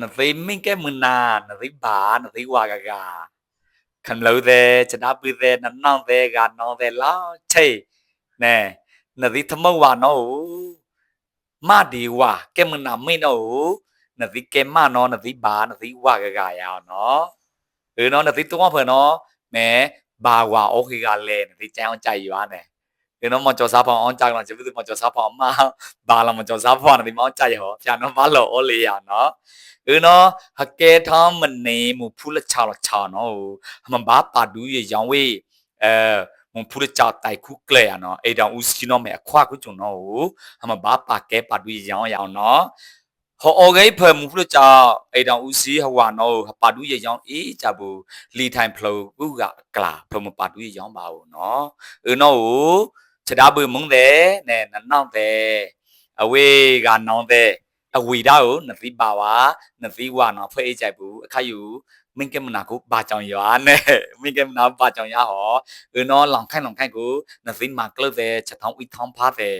nave minke muna nave ba nave wa ga ga kham lo de chana pi de na nong de ga nong de la che ne nave thamo wa no ma di wa ke muna mi no nave ke ma no nave ba nave wa ga ga ya no เออเนาะนติตัวเพื่อนเนาะแหมบาวาโอเคกันเลยนติแจ้งใจอยู่ว่าเนี่ย ကဲနော်မကျော်စားဖောင်းအောင်ကြာကလာချေဘူးမကျော်စားဖောင်းမဘာလာမကျော်စားဖောင်းနေဒီမောင်ကြာရဟောဖြာနော်မလော်ဩလေးရနော်ဦးနော်ဟကဲထောင်းမနေမူဖူးလက်ချတော့ချနော်ဟမဘာပါဒူးရရောင်ဝေးအဲမဖူးလက်ချတိုက်ခုကလဲရနော်အေတောင်ဦးစီနော်မယ်အခွားကုကျွန်တော်ဟဟမဘာပါကဲပါဒူးရောင်ရောင်နော်ဟောအော်ဂိဖမှုဖလို့ကြာအေတောင်ဦးစီးဟဝါနောပါတူရဲ့ရောင်းအေးကြဘူးလီထိုင်ဖလို့ခုကကလာဖမပါတူရဲ့ရောင်းပါဘူးနော်အနောဟို 쳐다보 멍대 네 난나대 아웨 가나대 아웨다오 나비 바와 나비 와나 페이 자이부 아카유 မင်းကမနာကိုဘာကြောင်ရွာနဲ့မင်းကမနာဘာကြောင်ရဟောအနော်လောင်ခိုင်လောင်ခိုင်ကိုနသိမာကလုတ်တဲ့ချက်ထောင်းဤထောင်းဖားတဲ့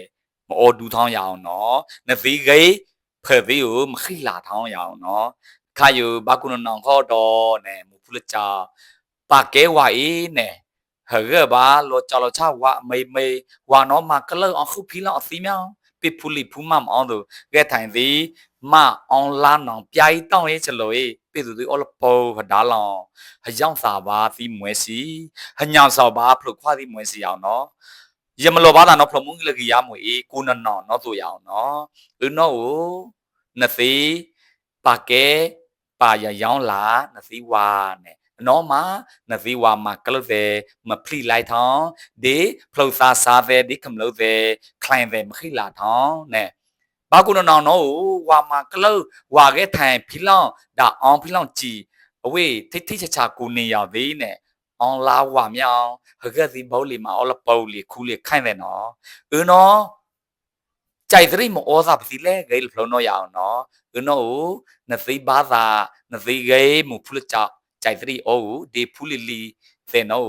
မအော်ဒူထောင်းရအောင်နော်နသိဂိဖဲ့ပြီးကိုမခိလာထောင်းရအောင်နော်ခါယူဘာကုနနောင်ဟောတော့နဲ့မူဖူလချာပါကဲဝါဤနဲ့ ဟဲ့ဘာလောချလောချဝါမေမေဝါနော်မကလောအခုဖီလောအစီမြောင်းပိဖူလီဖူမမ်အောင်တို့ကဲထိုင်သည်မအောင်လာနောင်ပြိုင်တောင်းရဲ့ချလို့ပိသူဒီအော်လပေါ်ဖဒါလောင်ဟယောင်စာပါသီမွဲစီဟညောင်စာပါဖလုခွာသီမွဲစီအောင်နော်ယမလောဘာသာနော်ဖလမှုလကီယာမွေကိုနနော်နော်ဆိုရအောင်နော်ဥနော်ကိုနသိပါကဲပါရယောင်လာနသိဝါနဲ့ နော်မနသိဝါမကလုတဲ့မဖလိလိုက်ထောင်းဒီဖလုစာစာတဲ့ဒီကမလို့တဲ့คลายတဲ့မခိလာထောင်းနဲ့ဘာကုနနောင်နော်ဝါမကလုဝါခဲ့ထိုင်ဖီလောင်ဒါအောင်ဖီလောင်ကြည်အဝေးထိထိချာချာကိုနေရောက်သေးနဲ့အောင်လာဝါမြောင်ဟကစီဘောလီမှာအော်လပေါလီခူလီခိုင်တဲ့နော်အင်းနော်ကြိုက်သတိမဩစာပစီလဲဂိလဖလုံးတော့ရအောင်နော်အင်းနော်နသိဘာ သာနသိဂိမူဖုလချာကြိုက်သတိအိုဒီဖူလီလီသေနော်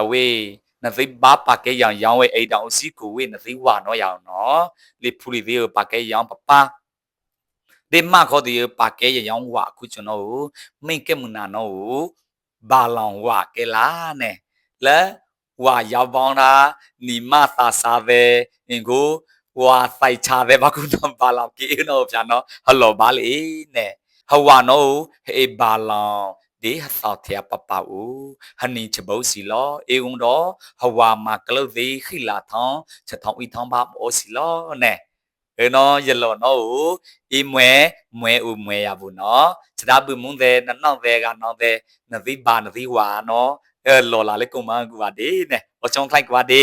အဝေးနသိဘာပါကဲရောင်ရောင်းဝဲအိတောင်စီကိုဝေးနသိဝါနော်ရအောင်နော်လေဖူလီသေးပါကဲရောင်ပပဒီမခေါ်ဒီပါကဲရောင်ဝါခုကျွန်တော်မိန်ကဲမနာနော်ဘာလောင်ဝါကဲလာနဲ့လဲဝါရောက်ပေါင်းတာနီမသာစားပဲအင်ကိုဝါဆိုင်ချတဲ့ဘာကုနဘာလောင်ကေနော်ဗျာနော်ဟယ်လိုဘာလီနဲ့ဟဝါနော်ဟေဘာလောင် တေဟသောထယပပအူဟနိချဘုစီလောအေဝံတော်ဟဝါမကလုတ်သေးခိလာထောင်းချက်ထောင်းဤထောင်းပါမောစီလောနဲ့ေနော်ယလောနော်ကိုအီမွဲမွဲဦးမွဲရဘူးနော်စတာပူမွန်းတဲ့နောက်တဲ့ကနောက်တဲ့နသိပါနသိဝါနော်အဲလော်လာလေကုံမကူပါဒေနဲ့အချောင်းထိုက်ကပါဒေ